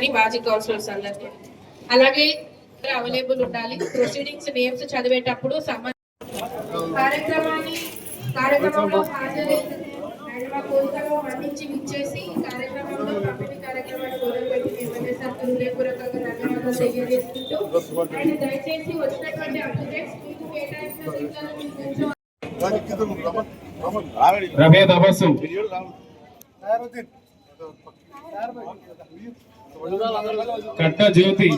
అని మాజీ కౌన్సిలర్స్ అందరికీ. అలాగే అవైలబుల్ ఉండాలి. ప్రొసీడింగ్స్ నేమ్స్ చదివేటప్పుడు సంబంధ కార్యక్రమాన్ని కార్యక్రమంలో హాజరై కోరికలు మన్నించి విచ్చేసి కార్యక్రమంలో పంపిణీ కార్యక్రమాన్ని మొదలుపెట్టి ఎమ్మెల్యే సార్ హృదయపూర్వకంగా ధన్యవాదాలు తెలియజేసుకుంటూ అండ్ దయచేసి వచ్చినటువంటి అప్డేట్స్ మీకు కేటాయించిన సీట్లను మీకు కొంచెం రమే తపస్సు. కట్ట జ్యోతి.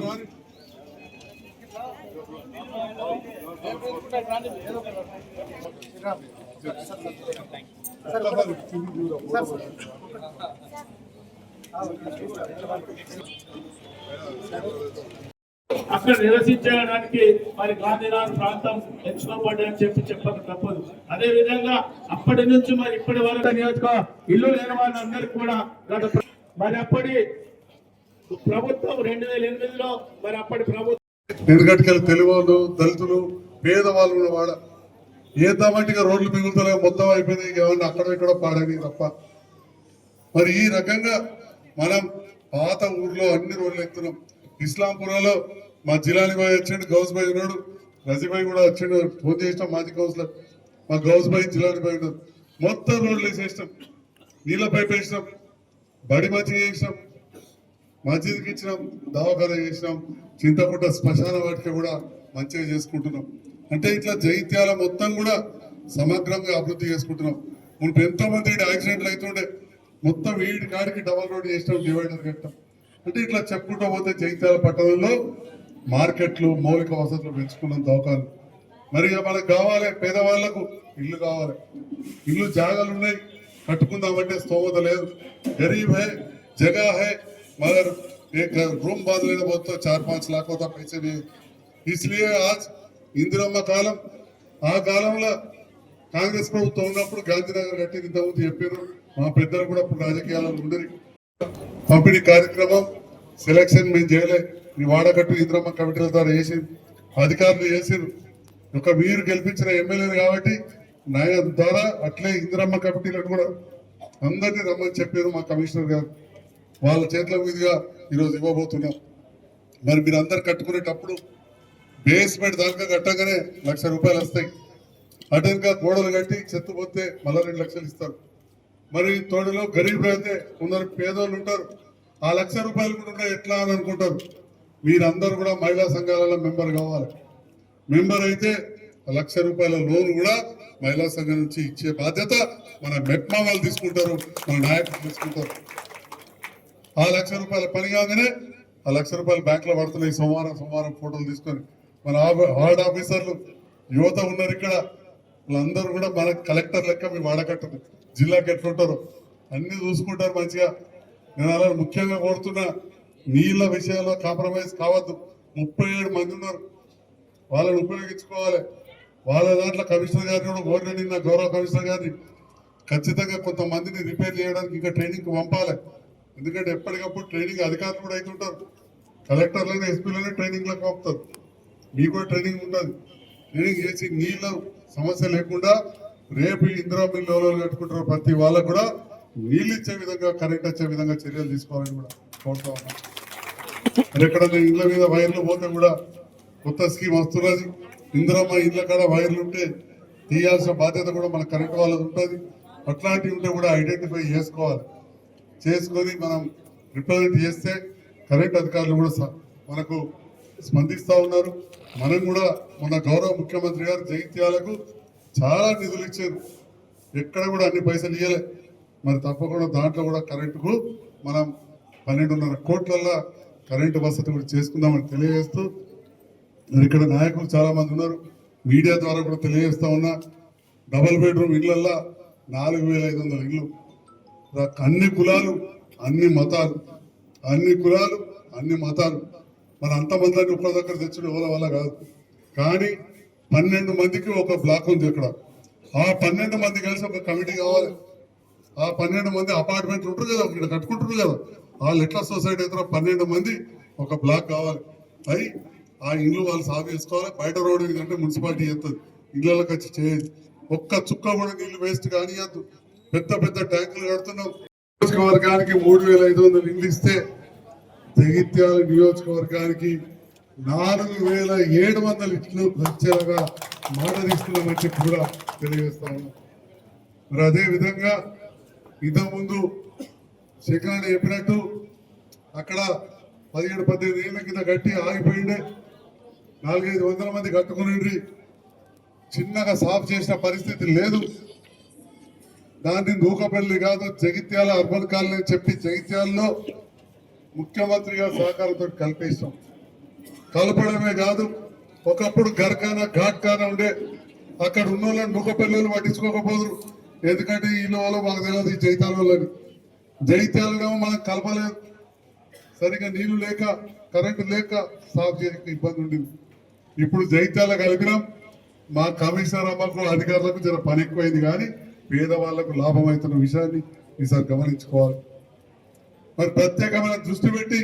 అక్కడ నిరసించడానికి మరి గాంధీనగర్ ప్రాంతం అని చెప్పి చెప్పక తప్పదు. అదే విధంగా అప్పటి నుంచి మరి ఇప్పటి వరకు నియోజక ఇల్లు లేని వాళ్ళందరికీ కూడా గత మరి అప్పటి ప్రభుత్వం రెండు వేల ఎనిమిదిలో మరి అప్పటి ప్రభుత్వం దళితులు పేదవాళ్ళు ఉన్న వాడ ఏ తమటిగా రోడ్లు మిగులుతలే మొత్తం అయిపోయింది ఏమన్నా అక్కడ ఇక్కడ పాడని తప్ప. మరి ఈ రకంగా మనం పాత ఊర్లో అన్ని రోడ్లు ఎత్తున్నాం. ఇస్లాంపురంలో మా జిలాని బాయ్ వచ్చిండు గౌస్ బాయ్ ఉన్నాడు రజీబాయ్ కూడా వచ్చిండు ఫోన్ చేసినాం మాజీ కౌన్సిలర్. మా గౌస్ బాయ్ జిలాని బాయ్ ఉన్నాడు. మొత్తం రోడ్లు వేసేసినాం నీళ్ళ పైపు వేసినాం బడి మంచిగా చేసినాం. మస్జిద్కి ఇచ్చినాం దవాఖాన చేసినాం చింతకుంట శ్మశాన వాటికి కూడా మంచిగా చేసుకుంటున్నాం. అంటే ఇట్లా జైత్యాల మొత్తం కూడా సమగ్రంగా అభివృద్ధి చేసుకుంటున్నాం. ఇప్పుడు ఎంతో మంది యాక్సిడెంట్లు అవుతుండే. మొత్తం వీడి కాడికి డబల్ రోడ్ చేసినాం డివైడర్ కట్టాం అంటే ఇట్లా చెప్పుకుంటూ పోతే జైత్యాల పట్టణంలో మార్కెట్లు మౌలిక వసతులు పెంచుకున్నాం దవాఖాలు మరి మనకు కావాలి పేదవాళ్ళకు ఇల్లు కావాలి. ఇల్లు జాగాలు ఉన్నాయి కట్టుకుందామంటే స్తోమత లేదు. గరీబ్ హే జగా హే मगर एक रूम बांध लेना बहुत तो चार पांच लाख होता पैसे भी इसलिए आज ఇందిరమ్మ కాలం ఆ కాలంలో కాంగ్రెస్ ప్రభుత్వం ఉన్నప్పుడు గాంధీనగర్ కట్టింది ఇంతకుముందు చెప్పారు మా పెద్దలు కూడా ఇప్పుడు రాజకీయాలలో ఉండరు పంపిణీ కార్యక్రమం సెలక్షన్ మేము చేయలే ఈ వాడకట్టు ఇంద్రమ్మ కమిటీల ద్వారా వేసి అధికారులు చేసిరు ఒక మీరు గెలిపించిన ఎమ్మెల్యేలు కాబట్టి నాయ ద్వారా అట్లే ఇంద్రమ్మ కమిటీలను కూడా అందరినీ రమ్మని చెప్పారు మా కమిషనర్ గారు వాళ్ళ చేతుల మీదుగా ఈరోజు ఇవ్వబోతున్నాం. మరి మీరు అందరు కట్టుకునేటప్పుడు బేస్మెంట్ దాకా కట్టగానే లక్ష రూపాయలు వస్తాయి. అటెన్గా గోడలు కట్టి చెత్త పోతే మళ్ళీ రెండు లక్షలు ఇస్తారు. మరి తోడులో గరీబ్ అయితే కొందరు పేదోళ్ళు ఉంటారు. ఆ లక్ష రూపాయలు కూడా ఉన్నాయి ఎట్లా అని అనుకుంటారు? మీరందరూ కూడా మహిళా సంఘాలలో మెంబర్ కావాలి. మెంబర్ అయితే ఆ లక్ష రూపాయల లోన్ కూడా మహిళా సంఘం నుంచి ఇచ్చే బాధ్యత మన మెప్మా వాళ్ళు తీసుకుంటారు మన నాయకులు తీసుకుంటారు. ఆ లక్ష రూపాయల పని కాగానే ఆ లక్ష రూపాయలు బ్యాంక్లో పడుతున్నాయి. సోమవారం సోమవారం ఫోటోలు తీసుకొని మన వార్డ్ ఆఫీసర్లు యువత ఉన్నారు ఇక్కడ. వాళ్ళందరూ కూడా మన కలెక్టర్ లెక్క మీ వాడకట్టరు జిల్లాకి ఎట్లుంటారు అన్ని చూసుకుంటారు మంచిగా. నేను అలా ముఖ్యంగా కోరుతున్నా నీళ్ళ విషయంలో కాంప్రమైజ్ కావద్దు. ముప్పై ఏడు మంది ఉన్నారు. వాళ్ళని ఉపయోగించుకోవాలి. వాళ్ళ దాంట్లో కమిషనర్ గారిని కూడా కోరిన నిన్న గౌరవ కమిషనర్ గారిని. ఖచ్చితంగా కొంతమందిని రిపేర్ చేయడానికి ఇంకా ట్రైనింగ్ పంపాలి. ఎందుకంటే ఎప్పటికప్పుడు ట్రైనింగ్ అధికారులు కూడా అవుతుంటారు. కలెక్టర్లైనా ఎస్పీలైనా ట్రైనింగ్లకు పంపుతారు. మీకు కూడా ట్రైనింగ్ ఉంటుంది. ట్రైనింగ్ చేసి నీళ్ళ సమస్య లేకుండా రేపు ఇందిరా మిల్ ఎవరెవరు కట్టుకుంటారు ప్రతి వాళ్ళకు కూడా నీళ్ళు ఇచ్చే విధంగా కరెంట్ వచ్చే విధంగా చర్యలు తీసుకోవాలని కూడా కోరుతా ఉన్నాం. ఎక్కడ ఎక్కడైనా ఇళ్ళ మీద వైర్లు పోతే కూడా కొత్త స్కీమ్ వస్తున్నది ఇందిరమ్మ ఇళ్ళ కాడ వైర్లు ఉంటే తీయాల్సిన బాధ్యత కూడా మన కరెంట్ వాళ్ళది ఉంటుంది. అట్లాంటివి ఉంటే కూడా ఐడెంటిఫై చేసుకోవాలి. చేసుకొని మనం రిప్రజెంట్ చేస్తే కరెంట్ అధికారులు కూడా మనకు స్పందిస్తూ ఉన్నారు. మనం కూడా మన గౌరవ ముఖ్యమంత్రి గారు జైత్యాలకు చాలా నిధులు ఇచ్చారు. ఎక్కడ కూడా అన్ని పైసలు ఇవ్వలే మరి తప్పకుండా దాంట్లో కూడా కరెంటుకు మనం పన్నెండున్నర కోట్లల్లో కరెంటు వసతి కూడా చేసుకుందామని తెలియజేస్తూ మరి ఇక్కడ నాయకులు చాలామంది ఉన్నారు. మీడియా ద్వారా కూడా తెలియజేస్తా ఉన్నా డబల్ బెడ్రూమ్ ఇళ్ళల్లో నాలుగు వేల ఐదు వందల ఇల్లు అన్ని కులాలు అన్ని మతాలు అన్ని కులాలు అన్ని మతాలు. మన అంతమందిని ఒక్క దగ్గర తెచ్చడం ఎవరి వల్ల కాదు. కానీ పన్నెండు మందికి ఒక బ్లాక్ ఉంది ఇక్కడ. ఆ పన్నెండు మంది కలిసి ఒక కమిటీ కావాలి. ఆ పన్నెండు మంది అపార్ట్మెంట్ ఉంటారు కదా ఇక్కడ కట్టుకుంటారు కదా. ఆ ఎట్లా సొసైటీ అయితే పన్నెండు మంది ఒక బ్లాక్ కావాలి. అయి ఆ ఇల్లు వాళ్ళు సాగు చేసుకోవాలి. బయట రోడ్డు కంటే మున్సిపాలిటీ చేస్తుంది ఇళ్ళకి వచ్చి చేయదు ఒక్క చుక్క కూడా నీళ్ళు వేస్ట్ కానియద్దు పెద్ద పెద్ద ట్యాంకులు కడుతున్నాం. నియోజకవర్గానికి మూడు వేల ఐదు వందలు ఇల్లు ఇస్తే జగిత్యాల నియోజకవర్గానికి నాలుగు వేల ఏడు వందల ఇట్లు వచ్చేలాగా మాట తీసుకున్నామని చెప్పి కూడా తెలియజేస్తా ఉన్నాం. మరి అదే విధంగా ఇంతకుముందు శేఖరాన్ని చెప్పినట్టు అక్కడ పదిహేడు పద్దెనిమిది ఏళ్ళ కింద గట్టి ఆగిపోయిండే. నాలుగైదు వందల మంది కట్టుకుని చిన్నగా సాఫ్ చేసిన పరిస్థితి లేదు. దాన్ని నూకపల్లి కాదు జగిత్యాల అర్బన్ కాలనీ చెప్పి జగిత్యాలలో ముఖ్యమంత్రి గారి సహకారంతో కల్పిస్తాం కలపడమే కాదు ఒకప్పుడు గర్కానా ఘాట్కానా ఉండే అక్కడ ఉన్న వాళ్ళని నూకపల్లి పట్టించుకోకపోదురు. ఎందుకంటే ఈ వాళ్ళు మాకు తెలియదు ఈ జైతాల వాళ్ళని జైత్యాలలో మనం కలపలేదు. సరిగా నీళ్ళు లేక కరెంటు లేక సాఫ్ చేయక ఇబ్బంది ఉండింది. ఇప్పుడు జైత్యాల కలిపినాం. మా కమిషనర్ అమ్మకు అధికారులకు జర పని ఎక్కువైంది కానీ పేదవాళ్ళకు లాభం అవుతున్న విషయాన్ని ఈసారి గమనించుకోవాలి. మరి ప్రత్యేకమైన దృష్టి పెట్టి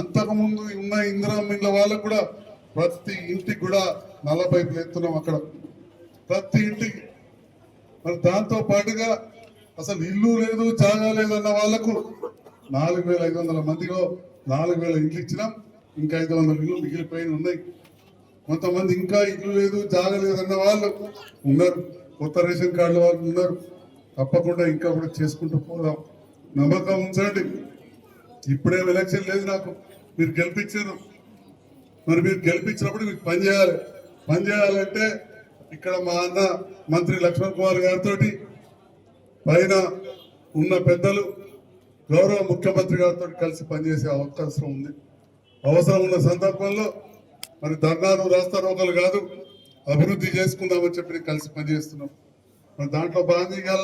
అంతకుముందు ఉన్న ఇందిరా మిల్ల వాళ్ళకు కూడా ప్రతి ఇంటికి కూడా నల్ల పైపులు ఎత్తున్నాం అక్కడ. ప్రతి ఇంటికి మరి దాంతో పాటుగా అసలు ఇల్లు లేదు జాగా లేదు అన్న వాళ్ళకు నాలుగు వేల ఐదు వందల మందిలో నాలుగు వేల ఇండ్లు ఇచ్చినాం. ఇంకా ఐదు వందల ఇల్లు మిగిలిపోయిన ఉన్నాయి. కొంతమంది ఇంకా ఇల్లు లేదు జాగ లేదన్న వాళ్ళు ఉన్నారు. కొత్త రేషన్ కార్డుల వాళ్ళు ఉన్నారు. తప్పకుండా ఇంకా కూడా చేసుకుంటూ పోదాం. నమ్మకం ఉంచండి. ఇప్పుడేం ఎలక్షన్ లేదు నాకు. మీరు గెలిపించారు. మరి మీరు గెలిపించినప్పుడు మీకు పని చేయాలి. పని చేయాలంటే ఇక్కడ మా అన్న మంత్రి లక్ష్మణ్ కుమార్ గారితో పైన ఉన్న పెద్దలు గౌరవ ముఖ్యమంత్రి గారితో కలిసి పనిచేసే అవకాశం ఉంది. అవసరం ఉన్న సందర్భంలో మరి ధర్నాలు రాస్తా రోగాలు కాదు. అభివృద్ధి చేసుకుందామని చెప్పి కలిసి పనిచేస్తున్నాం. మరి దాంట్లో భాగంగా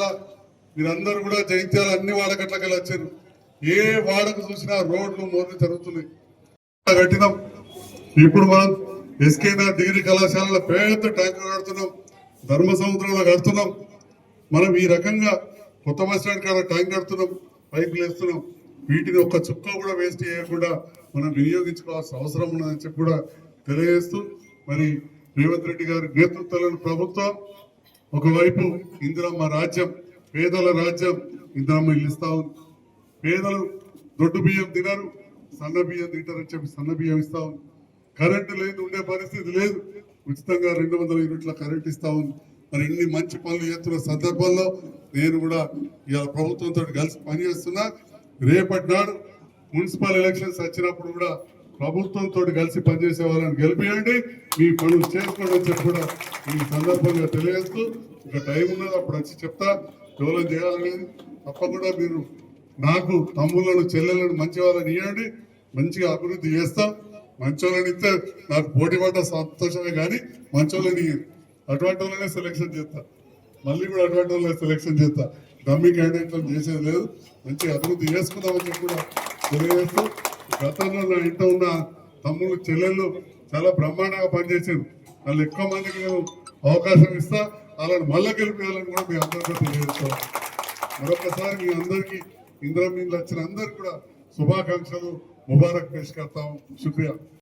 మీరందరూ కూడా జైత్యాలు అన్ని వాడకట్లకి వచ్చారు. ఏ వాడకు చూసినా రోడ్లు మోర్లు జరుగుతున్నాయి. కట్టినాం. ఇప్పుడు మనం ఎస్కేనా డిగ్రీ కళాశాలలో పెద్ద ట్యాంకులు కడుతున్నాం. ధర్మ సముద్రంలో కడుతున్నాం. మనం ఈ రకంగా కొత్త బస్ స్టాండ్ కాడ ట్యాంక్ కడుతున్నాం. పైపులు వేస్తున్నాం. వీటిని ఒక్క చుక్క కూడా వేస్ట్ చేయకుండా మనం వినియోగించుకోవాల్సిన అవసరం ఉన్నదని చెప్పి కూడా తెలియజేస్తూ మరి రేవంత్ రెడ్డి గారి నేతృత్వంలోని ప్రభుత్వం ఒకవైపు ఇందిరమ్మ రాజ్యం పేదల రాజ్యం ఇందిరమ్మ ఇల్లు ఇస్తా ఉంది. పేదలు దొడ్డు బియ్యం తినరు సన్న బియ్యం తింటారని చెప్పి సన్న బియ్యం ఇస్తా ఉంది. కరెంటు లేదు ఉండే పరిస్థితి లేదు. ఉచితంగా రెండు వందల యూనిట్ల కరెంట్ ఇస్తా ఉంది. మరి ఇన్ని మంచి పనులు చేస్తున్న సందర్భంలో నేను కూడా ఇవాళ ప్రభుత్వంతో కలిసి పనిచేస్తున్నా. రేపటి నాడు మున్సిపల్ ఎలక్షన్స్ వచ్చినప్పుడు కూడా ప్రభుత్వంతో కలిసి పనిచేసే వాళ్ళని గెలిపియండి. మీ పనులు చేసుకోండి అని చెప్పి కూడా ఈ సందర్భంగా తెలియజేస్తూ ఇంకా టైం ఉన్నది అప్పుడు వచ్చి చెప్తా. కేవలం చేయాలనేది తప్పకుండా మీరు నాకు తమ్ముళ్ళను చెల్లెలను మంచి వాళ్ళని ఇవ్వండి మంచిగా అభివృద్ధి చేస్తాం. మంచోళ్ళని ఇస్తే నాకు పోటీ పడ్డ సంతోషమే కానీ మంచోళ్ళని ఇయ్యరు. అటువంటి వాళ్ళనే సెలెక్షన్ చేస్తా. మళ్ళీ కూడా అటువంటి వాళ్ళనే సెలెక్షన్ చేస్తా. డమ్మీ క్యాండిడేట్లను చేసేది లేదు. మంచిగా అభివృద్ధి చేసుకుందామని చెప్పి కూడా తెలియజేస్తూ గతంలో నా ఇంట్లో ఉన్న తమ్ముళ్ళు చెల్లెళ్ళు చాలా బ్రహ్మాండంగా పనిచేసారు వాళ్ళు ఎక్కువ మందికి నేను అవకాశం ఇస్తా వాళ్ళని మళ్ళా గెలిపేయాలని కూడా మీ అందరికీ తెలియజేస్తాను మరొకసారి మీ అందరికీ ఇంద్రం మీద వచ్చిన అందరికి కూడా శుభాకాంక్షలు ముబారక్ పేష్ కర్తాం. శుక్రియా.